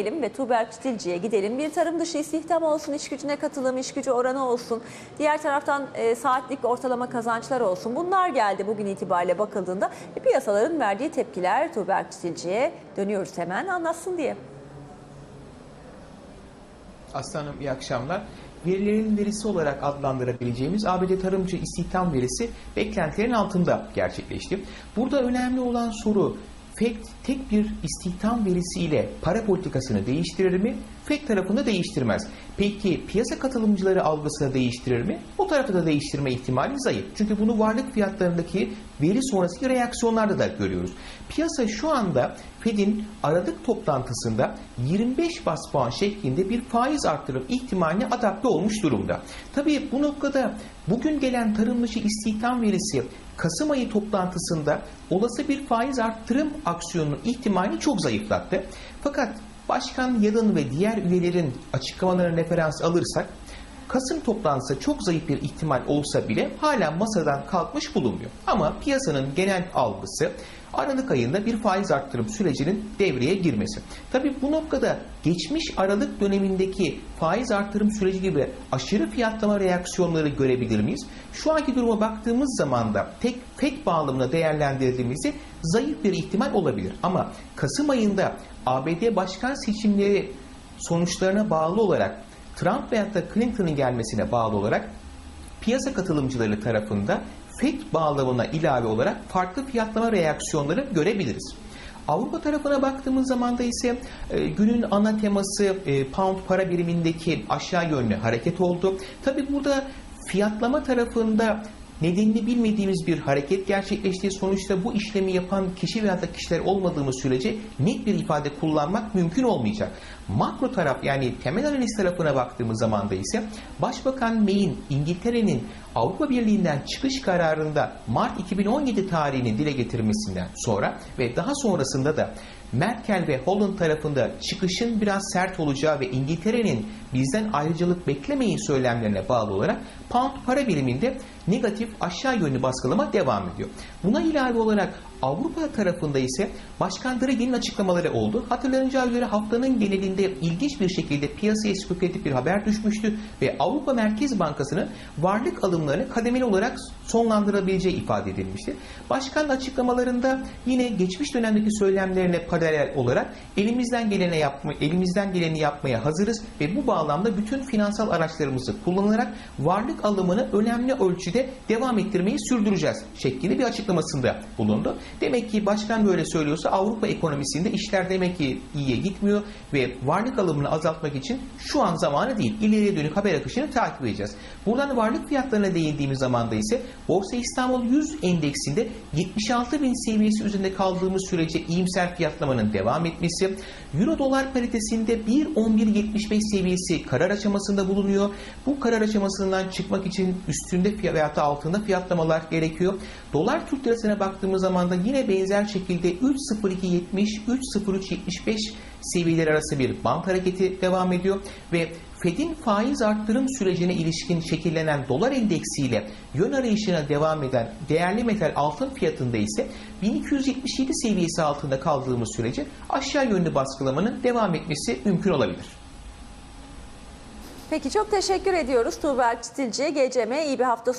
Ve Tuğberk Çitilci'ye gidelim. Bir tarım dışı istihdam olsun, iş gücüne katılım, iş gücü oranı olsun. Diğer taraftan e, saatlik ortalama kazançlar olsun. Bunlar geldi bugün itibariyle bakıldığında. E, piyasaların verdiği tepkiler Tuğberk Çitilci'ye dönüyoruz hemen anlatsın diye. Aslanım iyi akşamlar. Verilerin verisi olarak adlandırabileceğimiz ABD tarımcı istihdam verisi beklentilerin altında gerçekleşti. Burada önemli olan soru FED tek bir istihdam verisiyle para politikasını değiştirir mi? FED tarafında değiştirmez. Peki piyasa katılımcıları algısını değiştirir mi? O tarafı da değiştirme ihtimali zayıf. Çünkü bunu varlık fiyatlarındaki veri sonrası reaksiyonlarda da görüyoruz. Piyasa şu anda Fed'in Aralık toplantısında 25 bas puan şeklinde bir faiz arttırım ihtimaline adapte olmuş durumda. Tabii bu noktada bugün gelen tarım dışı istihdam verisi Kasım ayı toplantısında olası bir faiz arttırım aksiyonunun ihtimalini çok zayıflattı. Fakat Başkan Yalın ve diğer üyelerin açıklamalarına referans alırsak Kasım toplantısı çok zayıf bir ihtimal olsa bile hala masadan kalkmış bulunmuyor. Ama piyasanın genel algısı Aralık ayında bir faiz arttırım sürecinin devreye girmesi. Tabii bu noktada geçmiş Aralık dönemindeki faiz arttırım süreci gibi aşırı fiyatlama reaksiyonları görebilir miyiz? Şu anki duruma baktığımız zaman da tek FED bağlamına değerlendirdiğimizde zayıf bir ihtimal olabilir. Ama Kasım ayında ABD başkan seçimleri sonuçlarına bağlı olarak Trump veyahut da Clinton'ın gelmesine bağlı olarak piyasa katılımcıları tarafında FED bağlamına ilave olarak farklı fiyatlama reaksiyonları görebiliriz. Avrupa tarafına baktığımız zaman da ise e, günün ana teması e, pound para birimindeki aşağı yönlü hareket oldu. Tabi burada fiyatlama tarafında nedenini bilmediğimiz bir hareket gerçekleştiği sonuçta bu işlemi yapan kişi veya da kişiler olmadığımız sürece net bir ifade kullanmak mümkün olmayacak. Makro taraf yani temel analiz tarafına baktığımız zaman da ise Başbakan May'in İngiltere'nin Avrupa Birliği'nden çıkış kararında Mart 2017 tarihini dile getirmesinden sonra ve daha sonrasında da Merkel ve Holland tarafında çıkışın biraz sert olacağı ve İngiltere'nin bizden ayrıcalık beklemeyin söylemlerine bağlı olarak pound para biriminde negatif aşağı yönlü baskılama devam ediyor. Buna ilave olarak Avrupa tarafında ise Başkan Draghi'nin açıklamaları oldu. Hatırlanacağı üzere haftanın genelinde ilginç bir şekilde piyasaya spekülatif bir haber düşmüştü ve Avrupa Merkez Bankası'nın varlık alımlarını kademeli olarak sonlandırabileceği ifade edilmişti. Başkan açıklamalarında yine geçmiş dönemdeki söylemlerine paralel olarak elimizden geleni yapma, elimizden geleni yapmaya hazırız ve bu bağlamda bütün finansal araçlarımızı kullanarak varlık alımını önemli ölçüde devam ettirmeyi sürdüreceğiz şeklinde bir açıklamasında bulundu. Demek ki başkan böyle söylüyorsa Avrupa ekonomisinde işler demek ki iyiye gitmiyor ve varlık alımını azaltmak için şu an zamanı değil. İleriye dönük haber akışını takip edeceğiz. Buradan varlık fiyatlarına değindiğimiz zamanda ise Borsa İstanbul 100 endeksinde 76 bin seviyesi üzerinde kaldığımız sürece iyimser fiyatlamanın devam etmesi, Euro dolar paritesinde 1.1175 seviyesi karar aşamasında bulunuyor. Bu karar aşamasından çıkmak için üstünde veya da altında fiyatlamalar gerekiyor. Dolar Türk lirasına baktığımız zaman da yine benzer şekilde 3.0270 3.0375 seviyeler arası bir bant hareketi devam ediyor ve Fed'in faiz arttırım sürecine ilişkin şekillenen dolar endeksiyle yön arayışına devam eden değerli metal altın fiyatında ise 1277 seviyesi altında kaldığımız sürece aşağı yönlü baskılamanın devam etmesi mümkün olabilir. Peki çok teşekkür ediyoruz Tuğberk Çitilci'ye. GCM iyi bir hafta